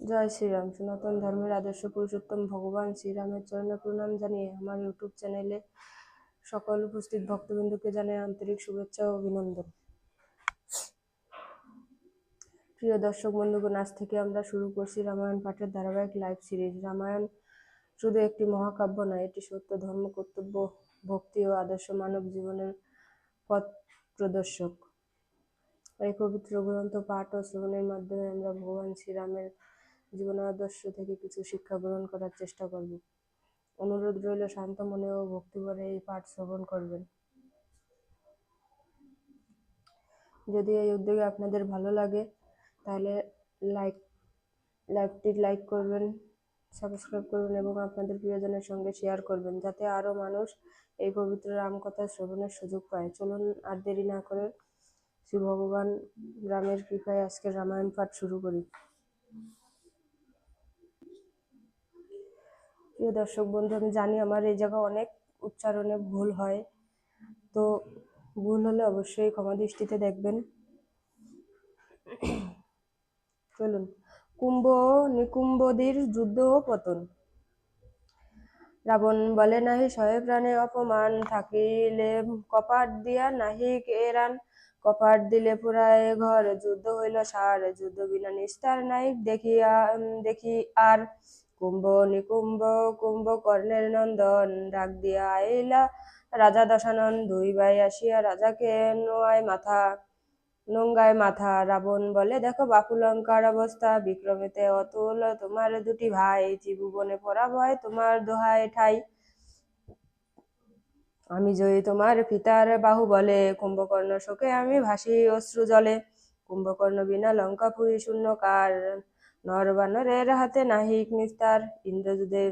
জয় শ্রীরাম, সনাতন ধর্মের আদর্শ পুরুষোত্তম ভগবান শ্রীরামের চরণে প্রণাম জানিয়ে আমার ইউটিউব চ্যানেলে সকল উপস্থিত ভক্তবৃন্দকে জানাই আন্তরিক শুভেচ্ছা ও অভিনন্দন। প্রিয় দর্শক বন্ধুগণ, আজ থেকে আমরা শুরু করছি রামায়ণ পাঠের ধারাবাহিক লাইভ সিরিজ রামায়ণ শুধু একটি মহাকাব্য নয়, এটি সত্য, ধর্ম, কর্তব্য, ভক্তি ও আদর্শ মানব জীবনের পথ প্রদর্শক। এই পবিত্র গ্রন্থ, পাঠ ও শ্রবণের মাধ্যমে আমরা ভগবান শ্রীরামের জীবন আদর্শ থেকে কিছু শিক্ষা গ্রহণ করার চেষ্টা করব। অনুরোধ রইল, শান্ত মনে ও ভক্তিভরে এই পাঠ শ্রবণ করবেন। যদি এই উদ্যোগে আপনাদের ভালো লাগে, তাহলে লাইক, লাইভটি লাইক করবেন, সাবস্ক্রাইব করবেন এবং আপনাদের প্রিয়জনের সঙ্গে শেয়ার করবেন, যাতে আরও মানুষ এই পবিত্র রামকথা শ্রবণের সুযোগ পায়। চলুন আর দেরি না করে শ্রী ভগবান রামের কৃপায় আজকে রামায়ণ পাঠ শুরু করি। প্রিয় দর্শক বন্ধু, আমি জানি আমার এই জায়গা অনেক উচ্চারণে ভুল হয়। তো ভুল হলে অবশ্যই ক্ষমা দৃষ্টিতে দেখবেন। চলুন। কুম্ভ নিকুম্বদির যুদ্ধ ও পতন। রাবণ বলে নাহি শয়ে প্রাণে অপমান। থাকিলে কপাট দিয়া নাহি এরান কপাট দিলে পুরায় ঘর, যুদ্ধ হইল সার। যুদ্ধ বিনা নিস্তার নাই, দেখিয়া দেখি আর কুম্ভ নিকুম্ভ, কুম্ভ কর্ণের নন্দন, ডাক দিয়া আইলা। রাজা দশানন দুই ভাই আসিয়া রাজাকে নোয়ায় মাথা নোংগায় মাথা। রাবণ বলে, দেখো বাপুলঙ্কার অবস্থা, বিক্রমেতে অতুল, তোমার দুটি ভাই ত্রিভুবনে পরাভয় তোমার দোহায় ঠাই। আমি জয়ী তোমার পিতার বাহু বলে, কুম্ভকর্ণ শোকে আমি ভাসি অশ্রু জলে। কুম্ভকর্ণ বিনা লঙ্কাপুরী শূন্যকার। নর বানরের হাতে নাহিক নিস্তার। ইন্দ্রযুদ্ধে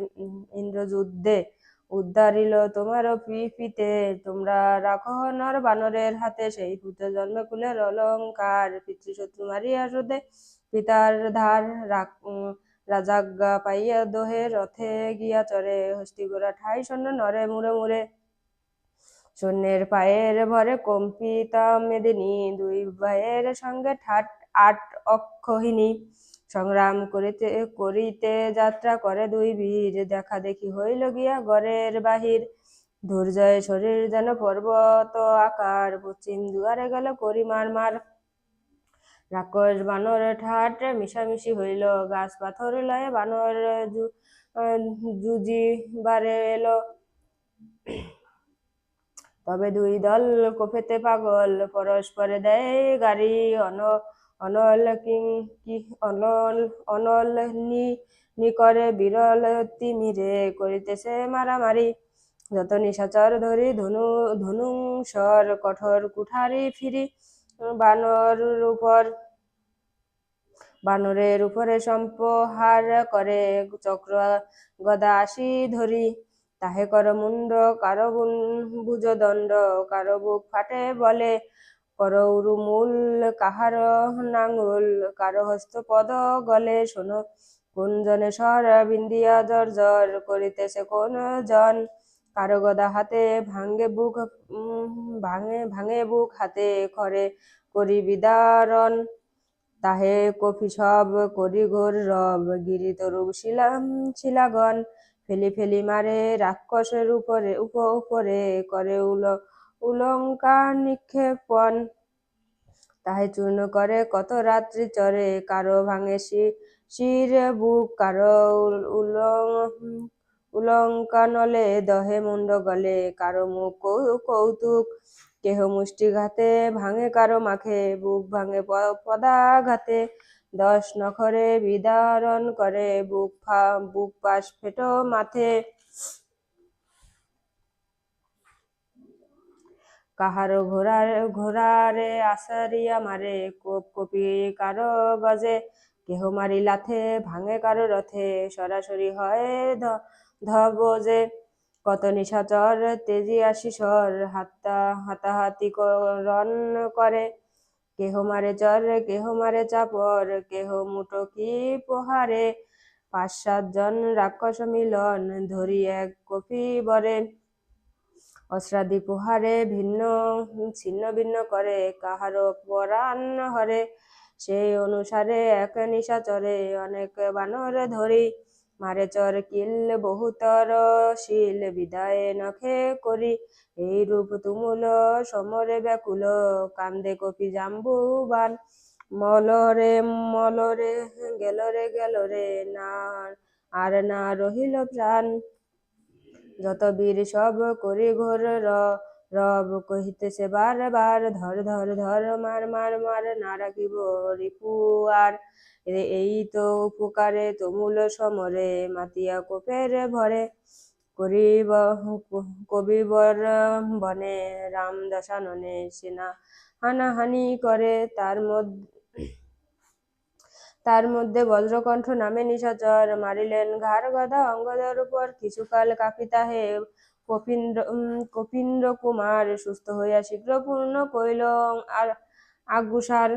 ইন্দ্রযুদ্ধে উদ্ধারিল তোমার পিতে তোমরা রাখো নর বানরের হাতে সেই পুত্র জন্মে কুলের অলঙ্কার। পিতৃশত্রু মারিয়া সুদে পিতার ধার রাজাজ্ঞা পাইয়া দোহে রথে গিয়া চরে। হস্তিগোরা ঠাই সৈন্য নরে মুড়ে মুড়ে। সৈন্যের পায়ের ভরে কম্পিতা মেদিনী। দুই ভাইয়ের সঙ্গে ঠাট আট অক্ষহিনী সংগ্রাম করিতে করিতে যাত্রা করে দুই বীর। দেখা দেখি হইল গিয়া গড়ের বাহির। দুর্জয় শরীর যেন পর্বত আকার। পশ্চিম দুয়ারে গেল করি মার। রাক্ষস বানর ঠাট মিশামিশি হইল। গাছ পাথর লয়ে বানর জুজিবারে এলো। তবে দুই দল কোফেতে পাগল। পরস্পরে দেয় গাড়ি, অন অনল কিং কি অনল অনল নি নিকরে বিরল তিমিরে করিতেছে মারামারি। যত নিশাচর ধরি ধনু, ধনুসর কঠোর কুঠারি ফিরি। বানর উপর, বানরের উপরে সম্পহার করে চক্র গদা আসি ধরি। তাহে কর মুন্ড, কারও ভুজদণ্ড, কারও বুক ফাটে বলে। কর উরুমূল কাহার নাঙ্গুল কারও হস্তপদ গলে শোনো কোন জনে স্বর বিন্দিয়া জর্জর করিতেছে কোন জন কারও গদা হাতে ভাঙ্গে বুক ভাঙে ভাঙে বুক হাতে খরে করি বিদারণ তাহে কফি সব করি ঘোর রব গিরি তরুব শিলাম শিলাগণ ফেলি ফেলি মারে রাক্ষসের উপরে উপ উপরে করে উল উলঙ্কার নিক্ষেপণ তাহে চূর্ণ করে কত রাত্রি চরে, কারও ভাঙে শির বুক, কারও উলং উলঙ্কানলে দহে মুন্ড গলে, কারও মুখ কৌতুক, কেহ মুষ্টিঘাতে ভাঙে, কারও মাখে বুক ভাঙে পদাঘাতে, দশ নখরে বিদারণ করে, বুক বুক পাশ ফেটো মাথে কাহারো ঘোড়ার, ঘোড়ারে আসারিয়া মারে, কোপ কপি কারও গজে কেহ মারি লাথে, ভাঙে কারও রথে, সরাসরি হয় ধবজে কত নিশাচর তেজি আশিসর হাতা হাতাহাতি রণ করে। কেহ মারে চর, কেহ মারে চাপর, কেহ মুটো কি পোহারে। পাঁচ সাতজন রাক্ষস মিলন ধরি এক কপি বরে। অস্ত্রাদি পোহারে ভিন্ন, ছিন্ন ভিন্ন করে, কাহারো পরাণ হরে। সেই অনুসারে এক নিশা নিশাচরে অনেক বানর ধরি। মারে চর কিল, বহুতর শিল, বিদায় নখে করি। এই রূপ তুমুল, সমরে ব্যাকুল, কান্দে কপি জাম্বুবান। মলরে মলরে, গেলরে গেলরে, না, আর না রহিল প্রাণ। যত বীর সব করি ঘোর রব কহিতেছে বার ধর ধর ধর, মার মার মার, না রাখিব রিপু আর এ- এই তো উপকারে তুমুল সমরে মাতিয়া কোপের ভরে। করিব কবিবর বনে রাম দশাননে সেনা হানাহানি করে। তার মধ্যে তার মধ্যে বজ্রকণ্ঠ নামে নিশাচর মারিলেন ঘাড় গদা অঙ্গদের উপর কিছুকাল কাঁপিতা হে কপিন্দ্র কপিন্দ্র কুমার সুস্থ হইয়া শীঘ্র পূর্ণ কইল, আর আগুসার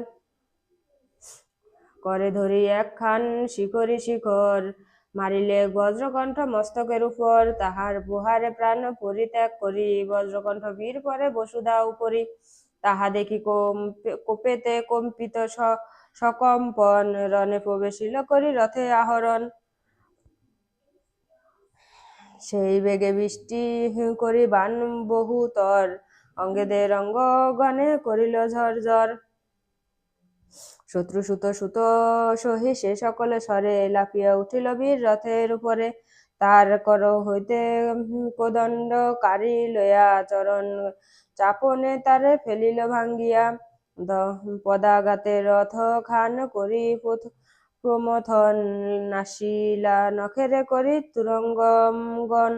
করে ধরি একখান শিখরি শিখর। মারিলে বজ্রকণ্ঠ মস্তকের উপর, তাহার প্রহারে প্রাণ পরিত্যাগ করি। বজ্রকণ্ঠ বীর পরে বসুধা উপরি তাহা দেখি কোপেতে কম্পিত স- সকম্পন রণে প্রবেশিল করি রথে আহরণ। সেই বেগে বৃষ্টি করি বান বহুতর, অঙ্গেদের অঙ্গগণে করিল ঝরঝর। শত্রু সুত সুত সহি সে সকলে স্বরে লাফিয়া উঠিল বীর রথের উপরে। তার কর হইতে কোদণ্ড কারি লইয়া চরণ চাপনে তারে ফেলিল ভাঙ্গিয়া। পদাঘাতে রথ খান করি প্রমথন নাশিলা নখেরে করি তুরঙ্গমগণ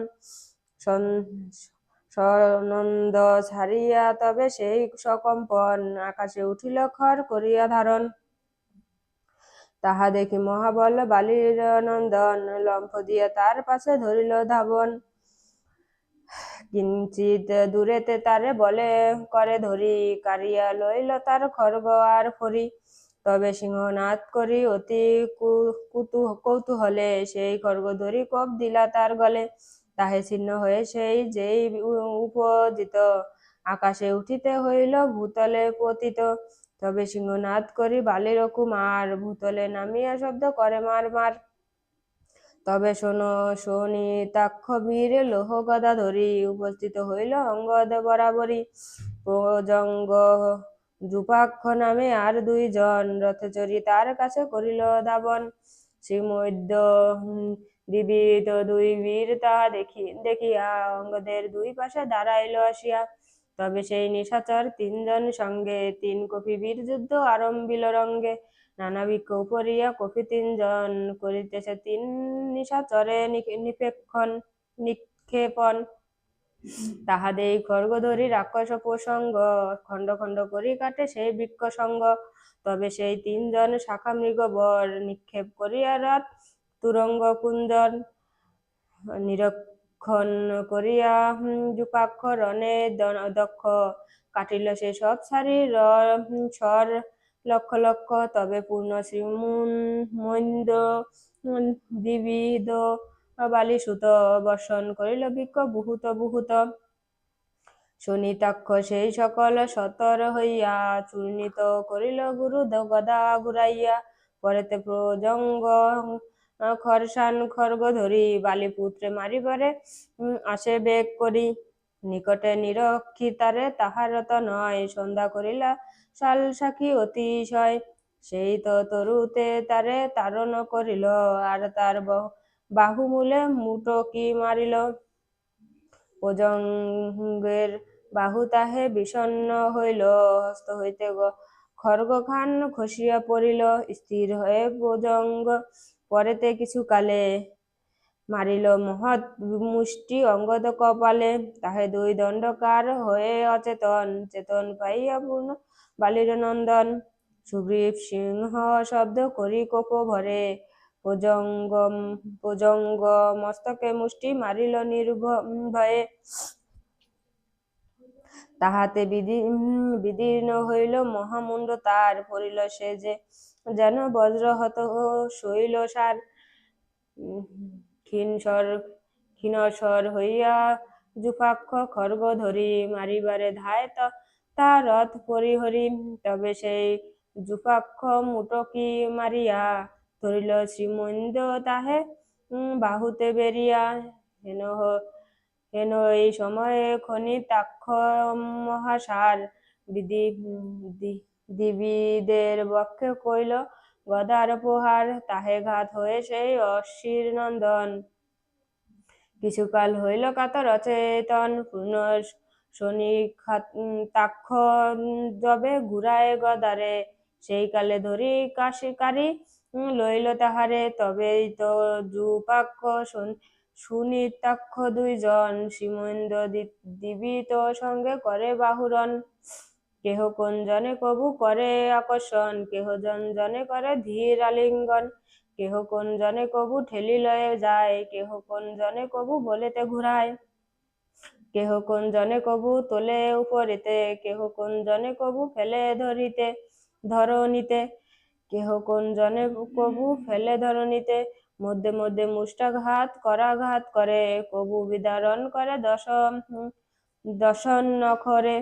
সন- সনন্দ ছাড়িয়া তবে সেই সকম্পন আকাশে উঠিল খর করিয়া ধারণ। তাহা দেখি মহাবল বালির নন্দন লম্ফ দিয়া তার পাশে ধরিল ধাবন। কিঞ্চিত দূরেতে তারে বলে করে ধরি, কারিয়া লইল তার খর্গ আর ফরি তবে সিংহনাদ করি অতি কুতু কৌতূহলে সেই খর্গ ধরি, কোপ দিলা তার গলে। তাহে ছিন্ন হয়ে সেই যেই উপজিত, আকাশে উঠিতে হইল ভূতলে পতিত। তবে সিংহনাদ করি বালির কুমার, ভূতলে নামিয়া শব্দ করে মার মার তবে শোনো শোনিতাক্ষ বীর লোহ গদা ধরি উপস্থিত হইল অঙ্গদ বরাবরই প্রজঙ্গ জুপাক্ষ নামে আর দুইজন রথে চড়ি তার কাছে করিল দাবন। শ্রীমৈদ্য বিবিধ দুই বীর তাহা দেখি, দেখিয়া অঙ্গদের দুই পাশে দাঁড়াইল আসিয়া। তবে সেই নিশাচর তিনজন সঙ্গে তিন কপি বীর যুদ্ধ আরম্ভিল রঙ্গে। নানা বৃক্ষ উপরিয়া কপি তিনজন করিতেছে। তিন নিশাচরে নিপেক্ষণ নিক্ষেপণ তাহাদের খর্গ ধরি রাক্ষস প্রসঙ্গ খণ্ড খণ্ড করি কাটে সেই বৃক্ষ সঙ্গ তবে সেই তিনজন শাখা মৃগ বর নিক্ষেপ করিয়া রাত তুরঙ্গ কুঞ্জন নিরক্ষণ করিয়া যুপাক্ষ রণে দক্ষ। কাটিল সে সব সারি র- হুম, স্বর লক্ষ লক্ষ, তবে পূর্ণ শ্রীমুন মৈন্দ দ্বিবিধ বালিসুত বর্ষণ করিল বৃক্ষ বুহুত বুহুত শনিতাক্ষ সেই সকল সতর হইয়া চূর্ণিত করিল গুরু গদা ঘুরাইয়া। পরেতে প্রজঙ্গ খরসান খর্গ ধরি বালিপুত্রে মারিবারে আসে বেগ করি। নিকটে নিরক্ষিতারে তাহার রত নয়। সন্ধ্যা করিলা শাল সাক্ষী অতিশয়। সেই তো তরুতে তারে তাড়ন করিল, আর তার বাহুমূলে মুটকি মারিল? প্রজঙ্গের বাহু তাহে বিষণ্ণ হইল, হস্ত হইতে খড়গখান খসিয়া পড়িল। স্থির হয়ে প্রজঙ্গ পরেতে কিছু কালে মারিল মহৎ মুষ্টি অঙ্গদ কপালে তাহে দুই দণ্ডকার হয়ে অচেতন। চেতন পাইয়া পূর্ণ বালির নন্দন। সুগ্রীব সিংহ শব্দ করি কোপ ভরে। মস্তকে মুষ্টি মারিল নির্ভয়ে তাহাতে উম, বিদীর্ণ হইল মহামুণ্ড তার। পড়িল সে যে যেন বজ্রহত শৈল সার। ক্ষীণস্বর ক্ষীণস্বর হইয়া যুপাক্ষ খর্গ ধরি মারিবারে ধায় ত রথ পরিহরি। তবে সেই জুপাক্ষ মুটকি মারিয়া ধরিল, শ্রীমৈন্দ তাহে বাহুতে বেরিয়া, হেন হেন এই সময়ে খনিতাক্ষ মহাসার বিধি দি- দিবিদের বক্ষে কইল গদার প্রহার তাহে ঘাত হয়ে সেই অশ্বির নন্দন। কিছুকাল হইল কাতর অচেতন পূর্ণ শনি যবে ঘুরায় গদারে। সেই কালে ধরি কাশিকারি লইল তাহারে, তবেই তো জুপাক্ষ সুনিতাক্ষ দুইজন। শ্রীমৈন্দ দিবিত সঙ্গে করে বাহুরণ। কেহ কোন জনে কবু করে আকর্ষণ, কেহ জন জনে করে ধীর আলিঙ্গন, কেহ কোন জনে কবু ঠেলি লয়ে যায়, কেহ কোন জনে কবু বলেতে ঘুরায়। কেহ কোন জনে কবু তোলে উপরিতে, কেহ কোন জনে কবু ফেলে ধরিতে, ধরণীতে, কেহ কোন জনে কবু ফেলে ধরণীতে, মধ্যে মধ্যে মুষ্টাঘাত, করাঘাত করে, কবু বিদারণ করে দশ দশন নখরে।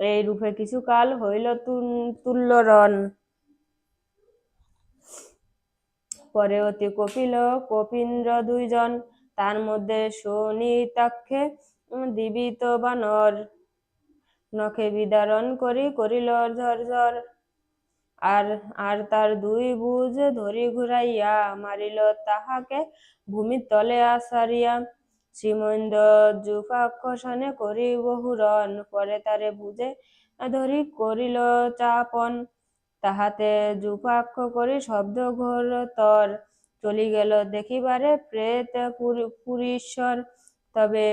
এই রূপে কিছুকাল হইল তুল- তুল্যরণ। পরে অতি কপিল, কপীন্দ্র দুইজন, তার মধ্যে শনিতাক্ষে দিবিত বানর। নখে বিদারণ করি, করিল ঝরঝর আর আর তার দুই বুঝ ধরি ঘুরাইয়া মারিল তাহাকে ভূমির তলে আসারিয়া। শ্রীমৈন্দ জুফাক্ষসনে করি বহুরণ পরে তারে বুঝে ধরি করিল চাপন। তাহাতে জুপাক্ষ করি শব্দ ঘোর তর, চলি গেল দেখিবারে প্রেত পুরীশ্বর। তবে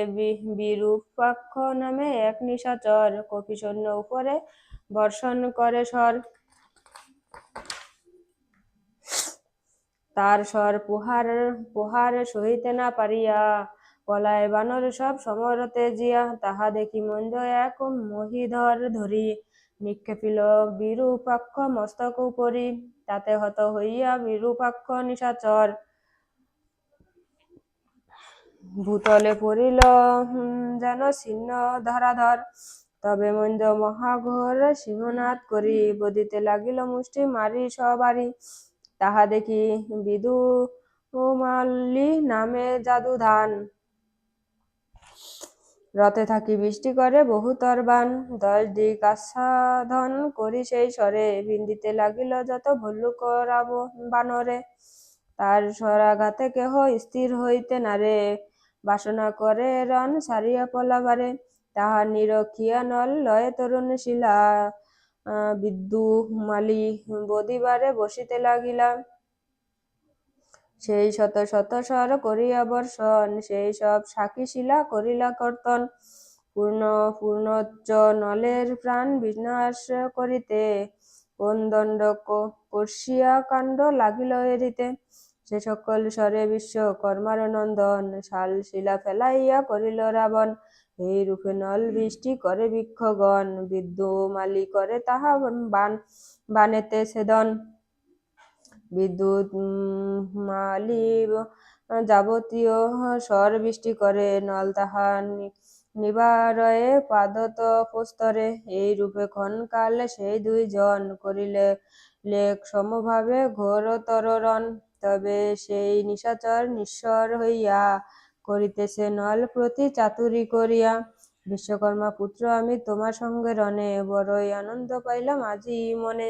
বিরূপাক্ষ নামে এক নিশাচর কপিসৈন্য উপরে বর্ষণ করে স্বর। তার স্বর পোহার পোহার সহিতে না পারিয়া পলায় বানর সব সমরতে জিয়া তাহা দেখি মঞ্জ এক মহিধর ধরি নিক্ষেপিল বিরূপাক্ষ মস্তক উপরি, তাতে হত হইয়া বিরূপাক্ষ নিশাচর। ভূতলে পড়িল যেন ছিন্ন ধরাধর। তবে মন্দ মহাঘোর সিংহনাদ করি, বদিতে লাগিল মুষ্টি মারি সবারি। তাহা দেখি বিদু মাল্লি নামে জাদুধান? রথে থাকি বৃষ্টি করে বহুতর বান। দশ দিক আচ্ছাদন করি সেই স্বরে। বিন্দিতে লাগিল যত ভল্লুক বানরে। তার স্বরাঘাতে কেহ স্থির হইতে নারে বাসনা করে রণ সারিয়া পলাবারে। তাহার নিরখিয়া নল লয়ে তরুণ শিলা। বিদ্যু মালি বদিবারে বসিতে লাগিলা সেই শত শত স্বর করিয়া বর্ষণ, সেই সব সাক্ষী শিলা করিলা কর্তন। পূর্ণ পূর্ণোচ্চ নলের প্রাণ বিনাশ করিতে কোন দণ্ড কষিয়া কাণ্ড লাগিল এরিতে। সে সকল স্বরে বিশ্ব কর্মার নন্দন, শাল শিলা ফেলাইয়া করিল রাবণ। এই রূপে নল বৃষ্টি করে বৃক্ষগণ বিদ্যু মালি করে তাহা বান বানেতে ছেদন। বিদ্যুৎ মালি যাবতীয় স্বর বৃষ্টি করে নল তাহা নিবারয়ে পাদত প্রস্তরে। এই রূপে ক্ষণকাল সেই দুইজন করিলে লেখ সমভাবে ঘোরতর রণ তবে সেই নিশাচর নিঃস্বর হইয়া করিতেছে নল প্রতি চাতুরি করিয়া। বিশ্বকর্মা পুত্র, আমি তোমার সঙ্গে রণে, বড়ই আনন্দ পাইলাম আজি মনে।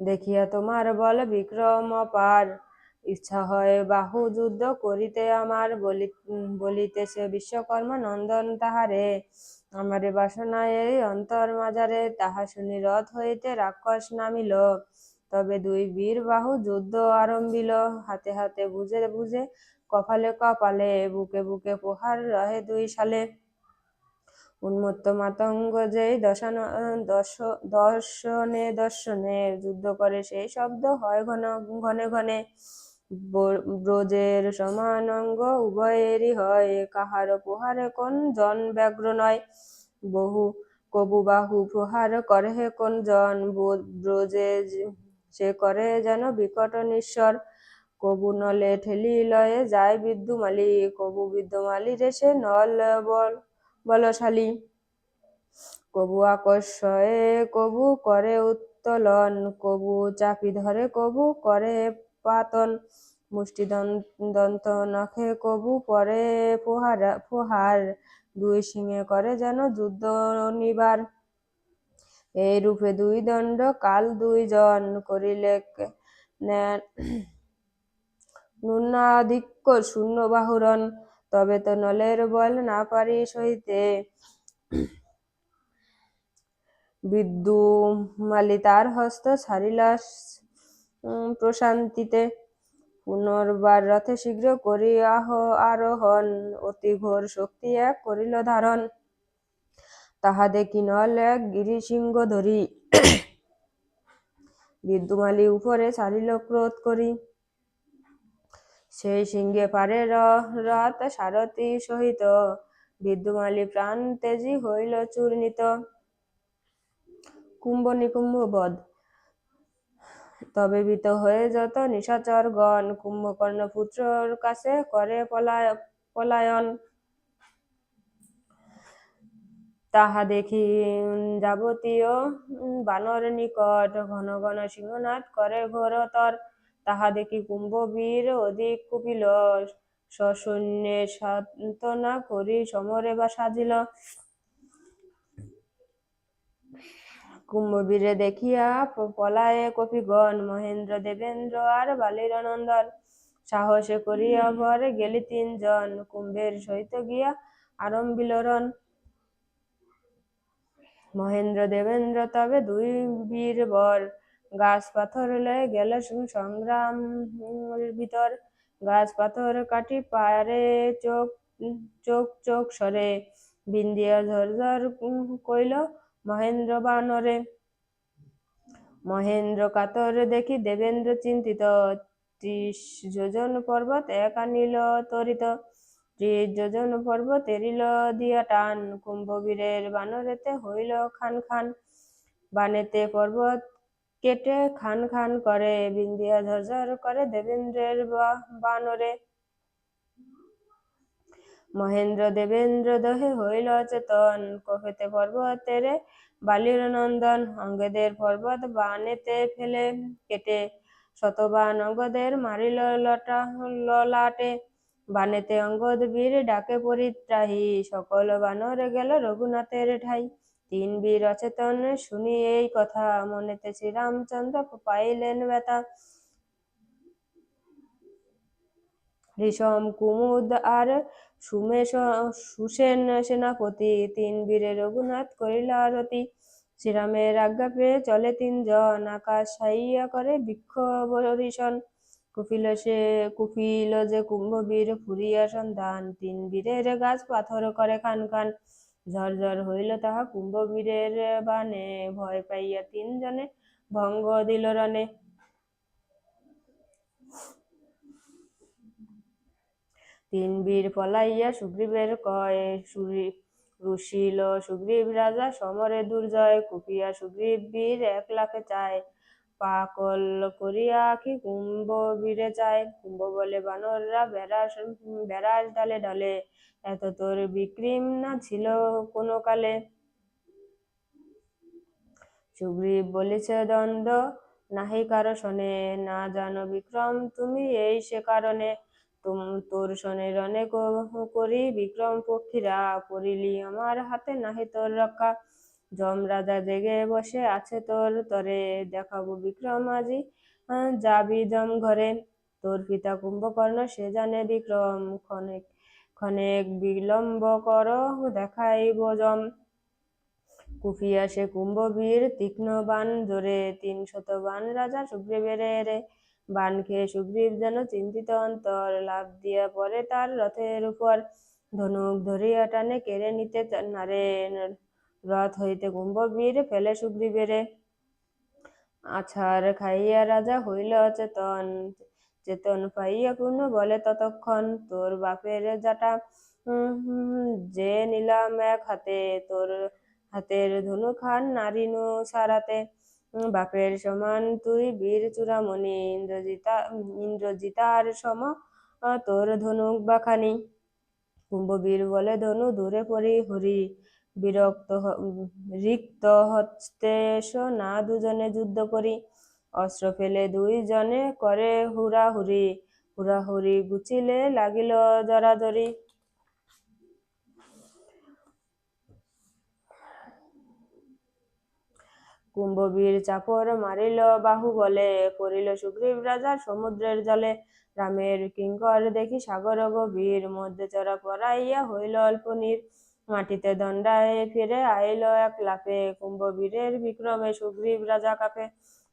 দেখিয়া তোমার বল বিক্রম পার। ইচ্ছা হয় বাহু যুদ্ধ করিতে আমার বলি বলিতেছে বিশ্বকর্মা নন্দন তাহারে। আমারে বাসনায় এই অন্তর মাজারে তাহা শুনি রথ হইতে রাক্ষস নামিল। তবে দুই বীর বাহু যুদ্ধ আরম্ভিল। হাতে হাতে বুঝে বুঝে কপালে কপালে, বুকে বুকে প্রহার রহে দুই সালে উন্মত্ত মাতঙ্গ যেই দশান, দশ, দর্শনে দর্শনে যুদ্ধ করে। সেই শব্দ হয় ঘন, ঘনে ঘনে। ব্রজের সমান অঙ্গ উভয়েরই হয়। কাহার প্রহারে কোন জন ব্যগ্র নয়। বহু কবু বাহু প্রহার করে কোন জন। ব্রজে সে করে যেন বিকট নিঃস্বর। কবু নলে ঠেলি লয়ে যায় বিদ্যুমালি। কবু বিদ্যমালি রেসে নল বল। বলশালী কবু আকর্ষয়ে কবু করে উত্তোলন, কবু চাপি ধরে কবু করে পাতন। মুষ্টি দন্ত নখে কবু পরে প্রহার প্রহার দুই সিংহে করে যেন যুদ্ধ নিবার। এই রূপে দুই দণ্ড, কাল দুইজন করিলে ন্যূনাধিক্য শূন্য বাহুরণ। তবে তো নলের বল না পারি সইতে বিদ্যু মালি তার হস্ত ছাড়িলা প্রশান্তিতে। পুনর্বার রথে শীঘ্র করি আহ আরোহণ, অতি ঘোর শক্তি এক করিল ধারণ। তাহা দেখি নল এক গিরিসিংহ ধরি? বিদ্যুমালি উপরে ছাড়িল ক্রোধ করি। সেই সিংহে পারে র- রথ সারথি সহিত। বিদ্যুমালি প্রাণ তেজি হইল চূর্ণিত। কুম্ভ নিকুম্ভ বধ। তবে ভীত হয়ে যত নিশাচর গণ, কুম্ভকর্ণ পুত্রর কাছে করে পলায় পলায়ন। তাহা দেখি যাবতীয় বানর নিকট ঘন ঘন সিংহনাদ করে ঘোরতর। তাহা দেখি কুম্ভবীর অধিক কুপিল। সসৈন্যে সান্ত্বনা করি, সমরে বা সাজিল। কুম্ভবীরে দেখিয়া পলায়ে কপিগণ, মহেন্দ্র, দেবেন্দ্র আর বালির নন্দন সাহসে করিয়া ভর গেলি তিনজন, কুম্ভের সহিত গিয়া আরম্ভিল রণ মহেন্দ্র, দেবেন্দ্র তবে দুই বীর বর গাছ পাথর লয়ে গেল সংগ্রাম ভিতর। গাছ পাথর কাটি পারে চোখ চোখ চোখ সরে। বিন্দিয়া ঝরঝর কইল, মহেন্দ্র বানরে। মহেন্দ্র কাতর দেখি দেবেন্দ্র চিন্তিত। ত্রিশ যোজন পর্বত এক আনিল তরিত। ত্রিশ যোজন পর্বত এরিল দিয়া টান। কুম্ভবীরের বানরেতে হইল খান খান। বানেতে পর্বত কেটে খান খান করে বিন্দিয়া ঝরঝর করে দেবেন্দ্রের বানরে। মহেন্দ্র দেবেন্দ্র দহে হইল চেতন কফেতে পর্বতের বালির নন্দন, অঙ্গদের পর্বত বানেতে ফেলে কেটে। শতবান অঙ্গদের মারিল লটা ললাটে, বানেতে অঙ্গদ বীর ডাকে পরিত্রাহী। সকল বানর গেল রঘুনাথের ঠাই। তিন বীর অচেতন শুনি এই কথা। মনেতে শ্রীরামচন্দ্র পাইলেন ব্যথা। ঋষম, কুমুদ আর সুমেষ সুসেন সেনাপতি তিন বীরে রঘুনাথ করিল আরতি। শ্রীরামের আজ্ঞা পেয়ে চলে তিনজন। আকাশ ছাইয়া করে বৃক্ষ বরিশন কুপিল সে, কুপিল যে কুম্ভবীর ফুরিয়া সন্ধান। তিন বীরের গাছ পাথর করে খান খান। ঝরঝর হইল তাহা কুম্ভবীরের বানে ভয় পাইয়া তিনজনে ভঙ্গ দিল রণে। তিন বীর পলাইয়া সুগ্রীবের কয় সুরি রুশিল সুগ্রীব রাজা সমরে দুর্জয়, কুপিয়া সুগ্রীব বীর এক লাখে চায়। পাকল করিয়া আখি কুম্ভ বীরে চায় কুম্ভ বলে, বানররা বেড়াস বেড়াস ডালে ডালে। এত তোর বিক্রিম না ছিল কোনো কালে? সুগ্রীব বলেছে দ্বন্দ্ব নাহি কারও শোনে। না জানো বিক্রম, তুমি এই সে কারণে। তুম, তোর শোনে ক- করি বিক্রম পক্ষীরা। করিলি আমার হাতে নাহি তোর রক্ষা। যম রাজা জেগে বসে আছে তোর, তরে দেখাবো বিক্রম আজি। যাবি যম ঘরে, তোর পিতা কুম্ভকর্ণ, সে জানে বিক্রম। ক্ষণেক ক্ষণেক বিলম্ব কর, দেখাইব যম। কুপিয়া সে কুম্ভবীর, তীক্ষ্ণ বান জোরে, তিন শত বান রাজা সুগ্রীবের রে। বান খেয়ে সুগ্রীব যেন চিন্তিত অন্তর, লাভ দিয়া পরে তার রথের উপর। ধনুক ধরিয়া টানে কেড়ে নিতে নারে রথ হইতে কুম্ভবীর ফেলে সুগ্রীবেরে আছাড় খাইয়া রাজা হইল অচেতন, চেতন পাইয়া পূর্ণ বলে ততক্ষণ, তোর বাপের জাটা যে নিলাম এক হাতে, তোর হাতের ধনু খান নারিনু সারাতে বাপের সমান তুই বীর চূড়ামণি, ইন্দ্রজিতা, ইন্দ্রজিতার সম তোর ধনুক বাখানি। কুম্ভবীর বলে, ধনু, দূরে পড়ি হরি। বিরক্ত রিক্ত হস্তে না দুজনে যুদ্ধ করি। অস্ত্র ফেলে দুইজনে করে হুড়াহুড়ি। হুড়াহুড়ি গুচিলে লাগিল জরাজরি। কুম্ভবীর চাপর মারিল বাহু বলে পড়িল সুগ্রীব রাজা সমুদ্রের জলে। রামের কিঙ্কর দেখি সাগর গভীর, মধ্যে চড়া পড়াইয়া হইল অল্প নীর। মাটিতে দণ্ডায় ফিরে আইল এক লাফে কুম্ভবীরের বিক্রমে সুগ্রীব রাজা কাপে।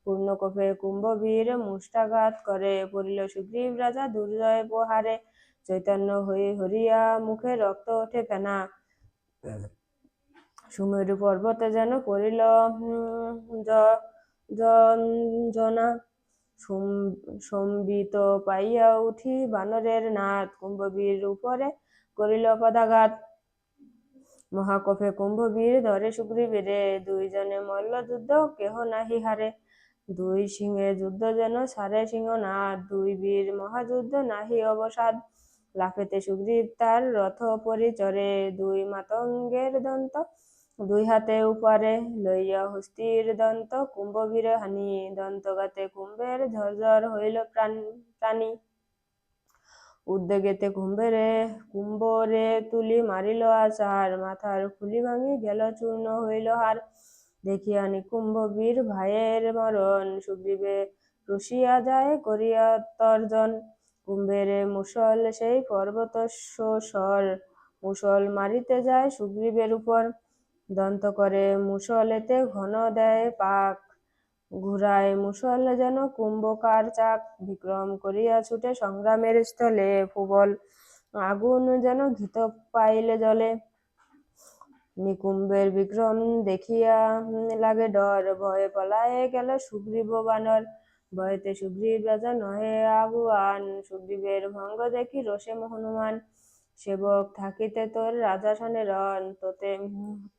পূর্ণ কোপে কুম্ভবীর মুষ্টাঘাত করে পড়িল সুগ্রীব রাজা দুর্জয় প্রহারে। চৈতন্য হয়ে হরিয়া মুখে রক্ত ওঠে ফেনা। সুমেরু পর্বতে যেন পড়িল উম, জ- জঞ্জনা সম- সম্বিত পাইয়া উঠি বানরের নাথ কুম্ভবীর উপরে করিল পদাঘাত। মহাকোপে কুম্ভবীর ধরে সুগ্রীবীরে দুইজনে মল্ল যুদ্ধ, কেহ নাহি হারে। দুই সিংহে যুদ্ধ যেন সারে সিংহনাথ দুই বীর মহাযুদ্ধ নাহি অবসাদ। লাফেতে সুগ্রীব তার রথ পরিচরে। দুই মাতঙ্গের দন্ত, দুই হাতে উপরে লইয়া হস্তির দন্ত। কুম্ভবীর হানি, দন্তগাতে কুম্ভের ঝরঝর হইল প্রাণ প্রাণী। উদ্যোগেতে কুম্ভেরে, কুম্ভরে তুলি মারিল আচার, মাথার খুলি ভাঙি গেল চূর্ণ হইল হার। দেখিয়া নিকুম্ভ বীর ভাইয়ের মরণ, সুগ্রীবে রুশিয়া যায় করিয়া তর্জন। কুম্ভেরে মুসল সেই পর্বত সর মুসল মারিতে যায় সুগ্রীবের উপর। দন্ত করে মুসলেতে ঘন দেয় পাক। ঘুরায় মুসল যেন কুম্ভকার চাক। বিক্রম করিয়া ছুটে সংগ্রামের স্থলে প্রবল আগুন যেন ঘিত পাইলে জলে। নিকুম্বের বিক্রম দেখিয়া লাগে ডর। ভয়ে পলায়ে গেল সুগ্রীব বানর। ভয়েতে সুগ্রীব রাজা নহে আগুয়ান। সুগ্রীবের ভঙ্গ দেখি রোষে হনুমান। সেবক থাকিতে তোর রাজাসনে রণ। তোতে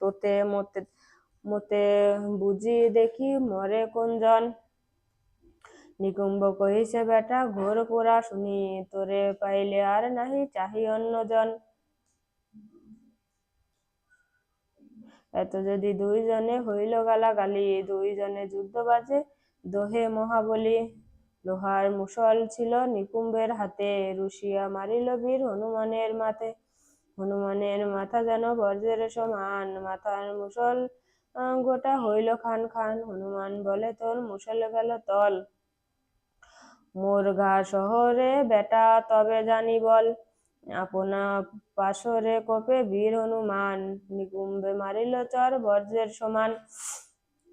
তোতে মতে মতে বুঝি দেখি মরে কোনজন নিকুম্ব কহিছে বেটা ঘোর পোড়া শুনি তোরে পাইলে আর নাহি চাহি অন্যজন এত যদি দুইজনে হইল গালাগালি দুইজনে যুদ্ধ বাজে দোহে মহাবলী লোহার মুসল ছিল নিকুম্বের হাতে রুশিয়া মারিল বীর হনুমানের মাথে হনুমানের মাথা যেন বজ্রের সমান মাথার মুসল গোটা হইল খান খান, হনুমান বলে, তোর মুসল গেল তল। মোর ঘা শহরে বেটা, তবে জানি বল। আপনা পাশরে কোপে বীর হনুমান। নিকুম্বে মারিল চর বজ্রের সমান।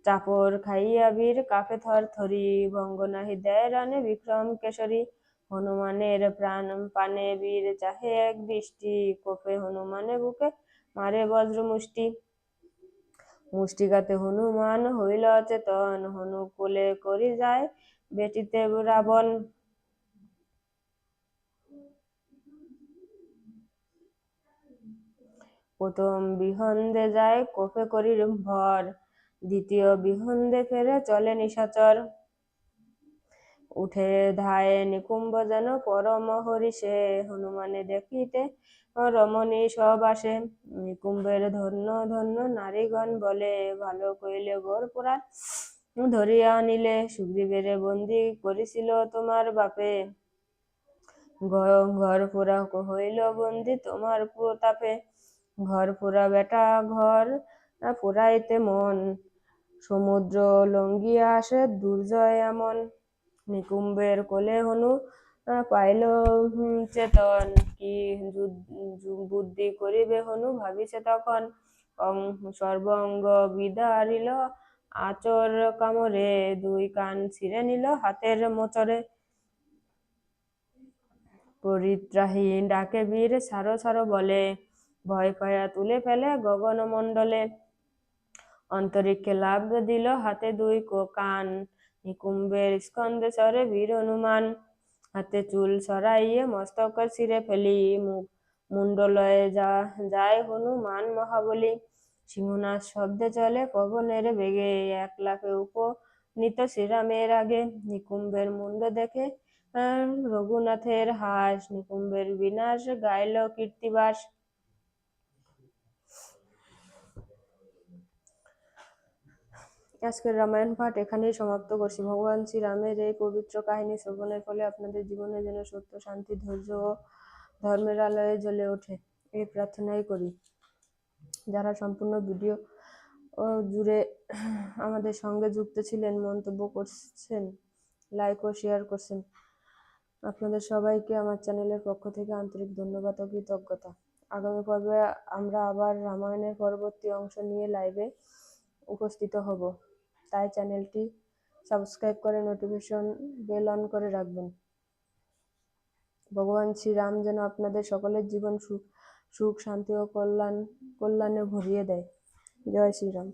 চাপর খাইয়া বীর কাপে থর থরি। ভঙ্গ নাহি দেয় রানে বিক্রম কেশরী। হনুমানের প্রাণ পানে বীর চাহে এক দৃষ্টি। কোপে হনুমানে বুকে মারে বজ্র মুষ্টি মুষ্টিঘাতে হনুমান হইল চেতন, হনু কোলে করি যায় বেটিতে রাবণ। প্রথম বিহন্দে যায় কোপে করি ভর, দ্বিতীয় বিহন্দে ফেরে চলে নিশাচর। উঠে ধায়ে নিকুম্ভ যেন পরম হরিষে, হনুমানে দেখিতে রমণী সব আসে। নিকুম্ভের ধন্য ধন্য নারীগণ বলে, ভালো কইলে গোর পোড়া ধরিয়া আনিলে, সুগ্রীবের বন্দি করিছিল তোমার বাপে। ঘর পোড়া হইল বন্দি তোমার প্রতাপে। ঘর পোড়া বেটা ঘর পোড়াইতে মন, সমুদ্র লঙ্গিয়া আসে দুর্জয় এমন নিকুম্বের কোলে হনু পাইল চেতন কি বুদ্ধি করিবে হনু ভাবিছে তখন। সর্বঙ্গ বিদারিল, আচর কামরে দুই কান ছিঁড়ে নিল হাতের মোচরে পরিত্রাহীন ডাকে বীর সারো সারো বলে, ভয় পায়া তুলে ফেলে গগন মণ্ডলে অন্তরিক্ষে লাভ দিল হাতে দুই কান নিকুম্বের স্কন্দে চরে বীর হনুমান হাতে চুল সরাইয়ে মস্তক ছিঁড়ে ফেলি মুখ মুন্ডলয়ে যা যায় হনুমান মহাবলী সিংহনাথ শব্দে চলে পবনের বেগে এক লাখে উপ নিত শ্রীরামের আগে নিকুম্বের মুন্ড দেখে রঘুনাথের হাস নিকুম্বের বিনাশ গাইল কীর্তিবাস আজকের রামায়ণ পাঠ এখানেই সমাপ্ত করছি। ভগবান শ্রীরামের এই পবিত্র কাহিনী শ্রবণের ফলে আপনাদের জীবনে যেন সত্য, শান্তি, ধৈর্য ও ধর্মের আলোয় জ্বলে ওঠে, এই প্রার্থনাই করি। যারা সম্পূর্ণ ভিডিও ও জুড়ে আমাদের সঙ্গে যুক্ত ছিলেন, মন্তব্য করছেন, লাইক ও শেয়ার করছেন, আপনাদের সবাইকে আমার চ্যানেলের পক্ষ থেকে আন্তরিক ধন্যবাদ ও কৃতজ্ঞতা। আগামী পর্বে আমরা আবার রামায়ণের পরবর্তী অংশ নিয়ে লাইভে উপস্থিত হব। তাই চ্যানেলটি সাবস্ক্রাইব করে নোটিফিকেশন বেল অন করে রাখবেন। ভগবান শ্রীরাম যেন আপনাদের সকলের জীবন সুখ সুখ, শান্তি ও কল্যাণ, কল্যাণে ভরিয়ে দেয়। জয় শ্রীরাম।